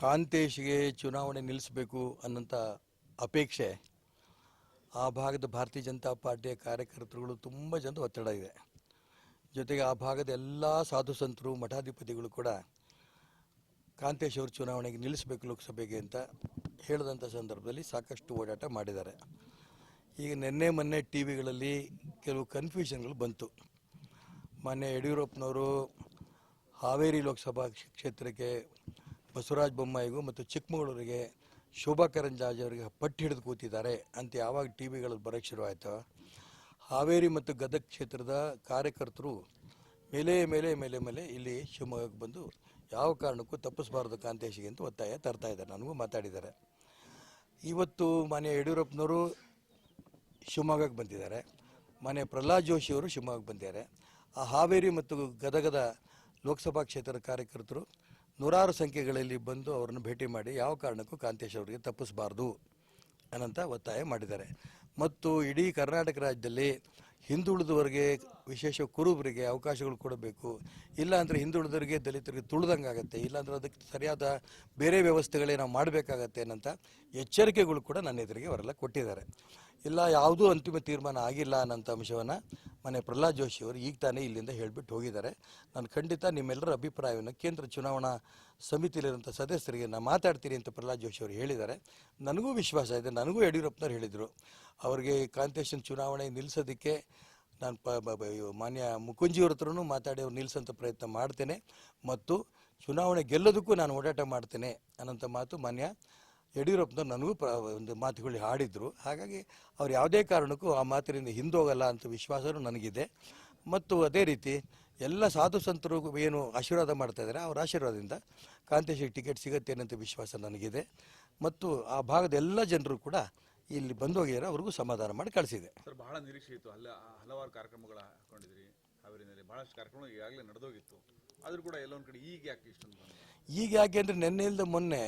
ಕಾಂತೇಶ್ಗೆ ಚುನಾವಣೆ ನಿಲ್ಲಿಸಬೇಕು ಅನ್ನೋಂಥ ಅಪೇಕ್ಷೆ. ಆ ಭಾಗದ ಭಾರತೀಯ ಜನತಾ ಪಾರ್ಟಿಯ ಕಾರ್ಯಕರ್ತರುಗಳು ತುಂಬ ಜನದ ಒತ್ತಡ ಇದೆ. ಜೊತೆಗೆ ಆ ಭಾಗದ ಎಲ್ಲ ಸಾಧು ಸಂತರು, ಮಠಾಧಿಪತಿಗಳು ಕೂಡ ಕಾಂತೇಶ್ ಅವರು ಚುನಾವಣೆಗೆ ನಿಲ್ಲಿಸಬೇಕು ಲೋಕಸಭೆಗೆ ಅಂತ ಹೇಳಿದಂಥ ಸಂದರ್ಭದಲ್ಲಿ ಸಾಕಷ್ಟು ಓಡಾಟ ಮಾಡಿದ್ದಾರೆ. ಈಗ ನಿನ್ನೆ ಮೊನ್ನೆ ಟಿ ವಿಗಳಲ್ಲಿ ಕೆಲವು ಕನ್ಫ್ಯೂಷನ್ಗಳು ಬಂತು. ಮೊನ್ನೆ ಯಡಿಯೂರಪ್ಪನವರು ಹಾವೇರಿ ಲೋಕಸಭಾ ಕ್ಷೇತ್ರಕ್ಕೆ ಬಸವರಾಜ ಬೊಮ್ಮಾಯಿಗೂ ಮತ್ತು ಚಿಕ್ಕಮಗಳೂರಿಗೆ ಶೋಭಾ ಕರಂಜಾಜ್ ಅವರಿಗೆ ಪಟ್ಟಿ ಹಿಡಿದು ಕೂತಿದ್ದಾರೆ ಅಂತ ಯಾವಾಗ ಟಿ ವಿಗಳಲ್ಲಿ ಬರೋಕ್ಕೆ ಶುರುವಾಯಿತು ಹಾವೇರಿ ಮತ್ತು ಗದಗ ಕ್ಷೇತ್ರದ ಕಾರ್ಯಕರ್ತರು ಮೇಲೆ ಮೇಲೆ ಮೇಲೆ ಮೇಲೆ ಇಲ್ಲಿ ಶಿವಮೊಗ್ಗಕ್ಕೆ ಬಂದು ಯಾವ ಕಾರಣಕ್ಕೂ ತಪ್ಪಿಸಬಾರ್ದು ಕಾಂತೇಶಿಗೆ ಅಂತ ಒತ್ತಾಯ ತರ್ತಾ ಇದ್ದಾರೆ. ನನಗೂ ಮಾತಾಡಿದ್ದಾರೆ. ಇವತ್ತು ಮಾನ್ಯ ಯಡಿಯೂರಪ್ಪನವರು ಶಿವಮೊಗ್ಗಕ್ಕೆ ಬಂದಿದ್ದಾರೆ. ಮನೆ ಪ್ರಹ್ಲಾದ್ ಜೋಶಿ ಅವರು ಶಿವಮೊಗ್ಗಕ್ಕೆ ಬಂದಿದ್ದಾರೆ. ಆ ಹಾವೇರಿ ಮತ್ತು ಗದಗದ ಲೋಕಸಭಾ ಕ್ಷೇತ್ರದ ಕಾರ್ಯಕರ್ತರು ನೂರಾರು ಸಂಖ್ಯೆಗಳಲ್ಲಿ ಬಂದು ಅವರನ್ನು ಭೇಟಿ ಮಾಡಿ ಯಾವ ಕಾರಣಕ್ಕೂ ಕಾಂತೇಶ್ ಅವರಿಗೆ ತಪ್ಪಿಸಬಾರ್ದು ಅನ್ನಂತ ಒತ್ತಾಯ ಮಾಡಿದ್ದಾರೆ. ಮತ್ತು ಇಡೀ ಕರ್ನಾಟಕ ರಾಜ್ಯದಲ್ಲಿ ಹಿಂದುಳಿದವರಿಗೆ ವಿಶೇಷ ಕುರುಬರಿಗೆ ಅವಕಾಶಗಳು ಕೊಡಬೇಕು ಇಲ್ಲಾಂದರೆ ಹಿಂದುಳಿದವರಿಗೆ ದಲಿತರಿಗೆ ತುಳಿದಂಗೆ ಆಗುತ್ತೆ ಇಲ್ಲಾಂದ್ರೆ ಅದಕ್ಕೆ ಸರಿಯಾದ ಬೇರೆ ವ್ಯವಸ್ಥೆಗಳೇ ನಾವು ಮಾಡಬೇಕಾಗತ್ತೆ ಅನ್ನಂಥ ಎಚ್ಚರಿಕೆಗಳು ಕೂಡ ನನ್ನ ಎದುರಿಗೆ ಅವರೆಲ್ಲ ಕೊಟ್ಟಿದ್ದಾರೆ. ಇಲ್ಲ, ಯಾವುದೂ ಅಂತಿಮ ತೀರ್ಮಾನ ಆಗಿಲ್ಲ ಅನ್ನೋಂಥ ಅಂಶವನ್ನು ಮನೆ ಪ್ರಹ್ಲಾದ್ ಜೋಶಿ ಅವರು ಈಗ ತಾನೇ ಇಲ್ಲಿಂದ ಹೇಳಿಬಿಟ್ಟು ಹೋಗಿದ್ದಾರೆ. ನಾನು ಖಂಡಿತ ನಿಮ್ಮೆಲ್ಲರ ಅಭಿಪ್ರಾಯವನ್ನು ಕೇಂದ್ರ ಚುನಾವಣಾ ಸಮಿತಿಯಲ್ಲಿರುವಂಥ ಸದಸ್ಯರಿಗೆ ನಾನು ಮಾತಾಡ್ತೀನಿ ಅಂತ ಪ್ರಹ್ಲಾದ್ ಜೋಶಿ ಅವರು ಹೇಳಿದ್ದಾರೆ. ನನಗೂ ವಿಶ್ವಾಸ ಇದೆ, ನನಗೂ ಯಡಿಯೂರಪ್ಪನವ್ರು ಹೇಳಿದರು. ಅವರಿಗೆ ಕಾಂತೇಶನ್ ಚುನಾವಣೆ ನಿಲ್ಲಿಸೋದಕ್ಕೆ ನಾನು ಪ ಮಾನ್ಯ ಮುಕುಂಜಿಯವ್ರ ಹತ್ರನೂ ಮಾತಾಡಿ ಅವ್ರು ನಿಲ್ಲಿಸೋಂಥ ಪ್ರಯತ್ನ ಮಾಡ್ತೇನೆ. ಮತ್ತು ಚುನಾವಣೆ ಗೆಲ್ಲೋದಕ್ಕೂ ನಾನು ಓಡಾಟ ಮಾಡ್ತೇನೆ ಅನ್ನೋಂಥ ಮಾತು ಮಾನ್ಯ ಯಡಿಯೂರಪ್ಪನವ್ರು ನನಗೂ ಪ್ರ ಒಂದು ಮಾತುಗಳು ಹಾಡಿದ್ರು. ಹಾಗಾಗಿ ಅವ್ರು ಯಾವುದೇ ಕಾರಣಕ್ಕೂ ಆ ಮಾತಿನಿಂದ ಹಿಂದೋಗಲ್ಲ ಅಂತ ವಿಶ್ವಾಸವೂ ನನಗಿದೆ. ಮತ್ತು ಅದೇ ರೀತಿ ಎಲ್ಲ ಸಾಧು ಸಂತರು ಏನು ಆಶೀರ್ವಾದ ಮಾಡ್ತಾ ಇದ್ದಾರೆ ಅವರ ಆಶೀರ್ವಾದದಿಂದ ಕಾಂತೇಶಿಗೆ ಟಿಕೆಟ್ ಸಿಗುತ್ತೆ ಅನ್ನೋಂಥ ವಿಶ್ವಾಸ ನನಗಿದೆ. ಮತ್ತು ಆ ಭಾಗದ ಎಲ್ಲ ಜನರು ಕೂಡ ಇಲ್ಲಿ ಬಂದು ಹೋಗಿದ್ದಾರೆ ಅವ್ರಿಗೂ ಸಮಾಧಾನ ಮಾಡಿ ಕಳಿಸಿದೆ. ಸರ್ ಬಹಳ ನಿರೀಕ್ಷೆ ಇತ್ತು. ಅಲ್ಲ ಹಲವಾರು ಕಾರ್ಯಕ್ರಮಗಳು ಹಾಕೊಂಡಿದ್ರಿ. ಹಾವೇರಿನಲ್ಲಿ ಬಹಳಷ್ಟು ಕಾರ್ಯಕ್ರಮ ಈಗಾಗಲೇ ನಡೆದೋಗಿತ್ತು. ಆದರೂ ಕೂಡ ಎಲ್ಲೊಂದು ಕಡೆ ಈಗ ಯಾಕೆ ಇಷ್ಟೊಂದು? ಈಗ ಯಾಕೆ ಅಂದರೆ ನಿನ್ನೆಯಿಂದ ಮೊನ್ನೆ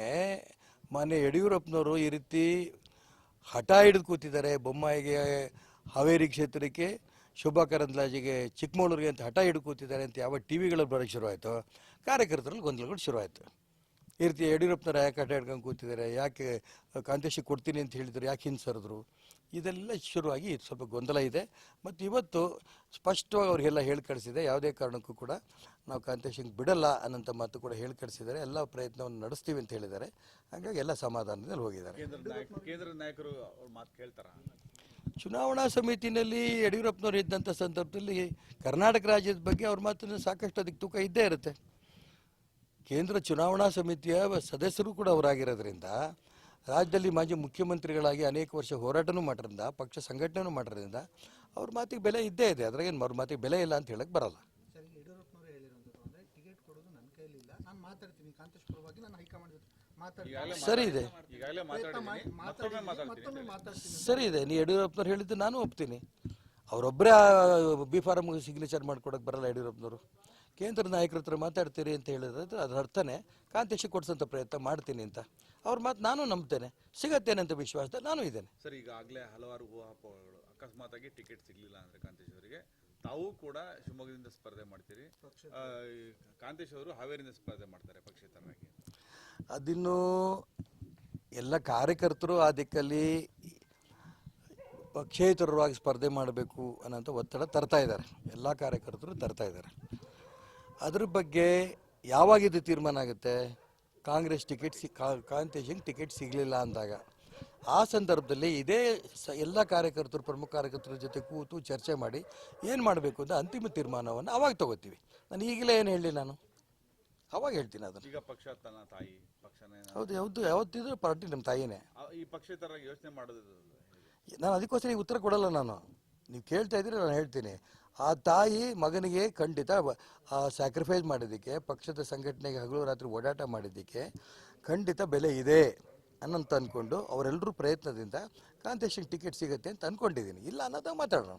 ಮಾನ್ಯ ಯಡಿಯೂರಪ್ಪನವರು ಈ ರೀತಿ ಹಠ ಹಿಡಿದು ಕೂತಿದ್ದಾರೆ. ಬೊಮ್ಮಾಯಿಗೆ ಹಾವೇರಿ ಕ್ಷೇತ್ರಕ್ಕೆ, ಶೋಭಾ ಕರಂದ್ಲಾಜಿಗೆ ಚಿಕ್ಕಮಗಳೂರಿಗೆ ಅಂತ ಹಠ ಹಿಡಿದು ಕೂತಿದ್ದಾರೆ ಅಂತ ಯಾವ ಟಿ ವಿಗಳಲ್ಲಿ ಬರೋಕ್ಕೆ ಶುರುವಾಯಿತು. ಕಾರ್ಯಕರ್ತರಲ್ಲಿ ಗೊಂದಲಗಳು ಶುರುವಾಯಿತು. ಈ ರೀತಿ ಯಡಿಯೂರಪ್ಪನವ್ರು ಯಾಕೆ ಹಠ ಹಿಡ್ಕೊಂಡು ಕೂತಿದ್ದಾರೆ. ಯಾಕೆ ಕಾಂತೇಶಿ ಕೊಡ್ತೀನಿ ಅಂತ ಹೇಳಿದ್ರು, ಯಾಕೆ ಹಿಂದೆ ಸರಿದ್ರು ಇದೆಲ್ಲ ಶುರುವಾಗಿ ಸ್ವಲ್ಪ ಗೊಂದಲ ಇದೆ. ಮತ್ತು ಇವತ್ತು ಸ್ಪಷ್ಟವಾಗಿ ಅವರಿಗೆಲ್ಲ ಹೇಳಿ ಕಳಿಸಿದೆ ಯಾವುದೇ ಕಾರಣಕ್ಕೂ ಕೂಡ ನಾವು ಕಾಂತೇಶಿಗೆ ಬಿಡಲ್ಲ ಅನ್ನೋಂಥ ಮಾತು ಕೂಡ ಹೇಳಿ ಕಳಿಸಿದ್ದಾರೆ ಎಲ್ಲ ಪ್ರಯತ್ನವನ್ನು ನಡೆಸ್ತೀವಿ ಅಂತ ಹೇಳಿದ್ದಾರೆ. ಹಾಗಾಗಿ ಎಲ್ಲ ಸಮಾಧಾನದಲ್ಲಿ ಹೋಗಿದ್ದಾರೆ. ಕೇಂದ್ರ ನಾಯಕರು ಅವ್ರ ಮಾತು ಕೇಳ್ತಾರ? ಚುನಾವಣಾ ಸಮಿತಿನಲ್ಲಿ ಯಡಿಯೂರಪ್ಪನವರು ಇದ್ದಂಥ ಸಂದರ್ಭದಲ್ಲಿ ಕರ್ನಾಟಕ ರಾಜ್ಯದ ಬಗ್ಗೆ ಅವ್ರ ಮಾತನ್ನು ಸಾಕಷ್ಟು ಅದಕ್ಕೆ ತೂಕ ಇದ್ದೇ ಇರುತ್ತೆ. ಕೇಂದ್ರ ಚುನಾವಣಾ ಸಮಿತಿಯ ಸದಸ್ಯರು ಕೂಡ ಅವರಾಗಿರೋದ್ರಿಂದ ರಾಜ್ಯದಲ್ಲಿ ಮಾಜಿ ಮುಖ್ಯಮಂತ್ರಿಗಳಾಗಿ ಅನೇಕ ವರ್ಷ ಹೋರಾಟನೂ ಮಾಡಿರೋದ್ರಿಂದ ಪಕ್ಷ ಸಂಘಟನೆನೂ ಮಾಡಿರೋದ್ರಿಂದ ಅವ್ರ ಮಾತಿಗೆ ಬೆಲೆ ಇದ್ದೇ ಇದೆ. ಅದ್ರಾಗೇನು ಅವ್ರ ಮಾತಿಗೆ ಬೆಲೆ ಇಲ್ಲ ಅಂತ ಹೇಳಕ್ಕೆ ಬರಲ್ಲ. ಸರ್ ಯಡಿಯೂರಪ್ಪನವರು ಹೇಳಿರುವಂಥದ್ದು ಅಂದರೆ ಟಿಕೆಟ್ ಕೊಡೋದು ನನ್ನ ಕೈಲಿಲ್ಲ ನಾನು ಮಾತಾಡ್ತೀನಿ. ಕಾಂತೇಶ್ ನಾನು ಹೈಕಮಾಂಡ್ ಮಾತಾಡ್ತೀನಿ. ಸರಿ ಇದೆ. ಈಗಾಗಲೇ ಮಾತಾಡ್ತೀನಿ. ಮತ್ತೊಮ್ಮೆ ಮಾತಾಡ್ತೀನಿ. ಸರಿ ಇದೆ. ನೀ ಯಡಿಯೂರಪ್ಪನವ್ರು ಹೇಳಿದ್ದು ನಾನು ಒಪ್ತೀನಿ. ಅವರೊಬ್ಬರೇ ಬಿ ಫಾರಂ ಸಿಗ್ನೇಚರ್ ಮಾಡ್ಕೊಡಕ್ಕೆ ಬರಲ್ಲ ಯಡಿಯೂರಪ್ಪನವರು. ಕೇಂದ್ರ ನಾಯಕರ ಹತ್ರ ಮಾತಾಡ್ತೀರಿ ಅಂತ ಹೇಳಿದ್ರೆ ಅದ್ರ ಅರ್ಥನೇ. ಕಾಂತೇಶಿ ಕೊಡ್ಸೋಂಥ ಪ್ರಯತ್ನ ಮಾಡ್ತೀನಿ ಅಂತ. ಅವ್ರ ಮಾತು ನಾನು ನಂಬ್ತೇನೆ. ಸಿಗತ್ತೇನೆ ಅಂತ ವಿಶ್ವಾಸದಲ್ಲಿ ನಾನು ಇದ್ದೇನೆ. ಸರ್ ಈಗಾಗಲೇ ಹಲವಾರು ಊಹಾಪೋಹಗಳು ಅಕಸ್ಮಾತಾಗಿ ಟಿಕೆಟ್ ಸಿಗಲಿಲ್ಲ ಅಂದರೆ ಕಾಂತೇಶ್ ಅವರಿಗೆ. ತಾವು ಕೂಡ ಶಿವಮೊಗ್ಗದಿಂದ ಸ್ಪರ್ಧೆ ಮಾಡ್ತೀರಿ. ಕಾಂತೇಶ್ ಅವರು ಹಾವೇರಿಯಿಂದ ಸ್ಪರ್ಧೆ ಮಾಡ್ತಾರೆ ಪಕ್ಷೇತರನಾಗಿ ಅದಿನ್ನು ಎಲ್ಲ ಕಾರ್ಯಕರ್ತರು ಆ ದಿಕ್ಕಲ್ಲಿ ಪಕ್ಷೇತರವಾಗಿ ಸ್ಪರ್ಧೆ ಮಾಡಬೇಕು ಅನ್ನೋಂಥ ಒತ್ತಡ ತರ್ತಾ ಇದ್ದಾರೆ. ಎಲ್ಲ ಕಾರ್ಯಕರ್ತರು ತರ್ತಾ ಇದ್ದಾರೆ. ಅದ್ರ ಬಗ್ಗೆ ಯಾವಾಗ ಇದು ತೀರ್ಮಾನ ಆಗುತ್ತೆ? ಕಾಂಗ್ರೆಸ್ ಟಿಕೆಟ್ ಸಿ ಕಾಂತೇಶಿಗೆ ಟಿಕೆಟ್ ಸಿಗಲಿಲ್ಲ ಅಂದಾಗ. ಆ ಸಂದರ್ಭದಲ್ಲಿ ಇದೇ ಸ ಎಲ್ಲ ಕಾರ್ಯಕರ್ತರು ಪ್ರಮುಖ ಕಾರ್ಯಕರ್ತರ ಜೊತೆ ಕೂತು ಚರ್ಚೆ ಮಾಡಿ ಏನು ಮಾಡಬೇಕು ಅಂತ ಅಂತಿಮ ತೀರ್ಮಾನವನ್ನು ಅವಾಗ ತಗೋತೀವಿ. ನಾನು ಈಗಲೇ ಏನು ಹೇಳಿ ನಾನು? ಅವಾಗ ಹೇಳ್ತೀನಿ ಅದನ್ನು. ಈಗ ಪಕ್ಷ ತನ್ನ ತಾಯಿ ಪಕ್ಷನೇ ಹೌದು ಯಾವುದು ಯಾವತ್ತಿದ್ರೂ ಪಾರ್ಟಿ ನಮ್ಮ ತಾಯಿನೇ. ಆ- ಈ ಪಕ್ಷೇತರ ಯೋಚನೆ ಮಾಡೋದು ನಾನು ಅದಕ್ಕೋಸ್ಕರ ಈಗ ಉತ್ತರ ಕೊಡಲ್ಲ ನಾನು. ನೀವು ಕೇಳ್ತಾ ಇದ್ದೀರಿ ನಾನು ಹೇಳ್ತೀನಿ. ಆ ತಾಯಿ ಮಗನಿಗೆ ಖಂಡಿತ ಸ್ಯಾಕ್ರಿಫೈಸ್ ಮಾಡಿದ್ದಕ್ಕೆ, ಪಕ್ಷದ ಸಂಘಟನೆಗೆ ಹಗಲು ರಾತ್ರಿ ಓಡಾಟ ಮಾಡಿದ್ದಕ್ಕೆ ಖಂಡಿತ ಬೆಲೆ ಇದೆ ಅನ್ನಂತ ಅಂದ್ಕೊಂಡು ಅವರೆಲ್ಲರೂ ಪ್ರಯತ್ನದಿಂದ ಕಾಂತೇಶನ್ ಟಿಕೆಟ್ ಸಿಗುತ್ತೆ ಅಂತ ಅಂದ್ಕೊಂಡಿದ್ದೀನಿ ಇಲ್ಲ ಅನ್ನೋದಾಗ ಮಾತಾಡೋಣ.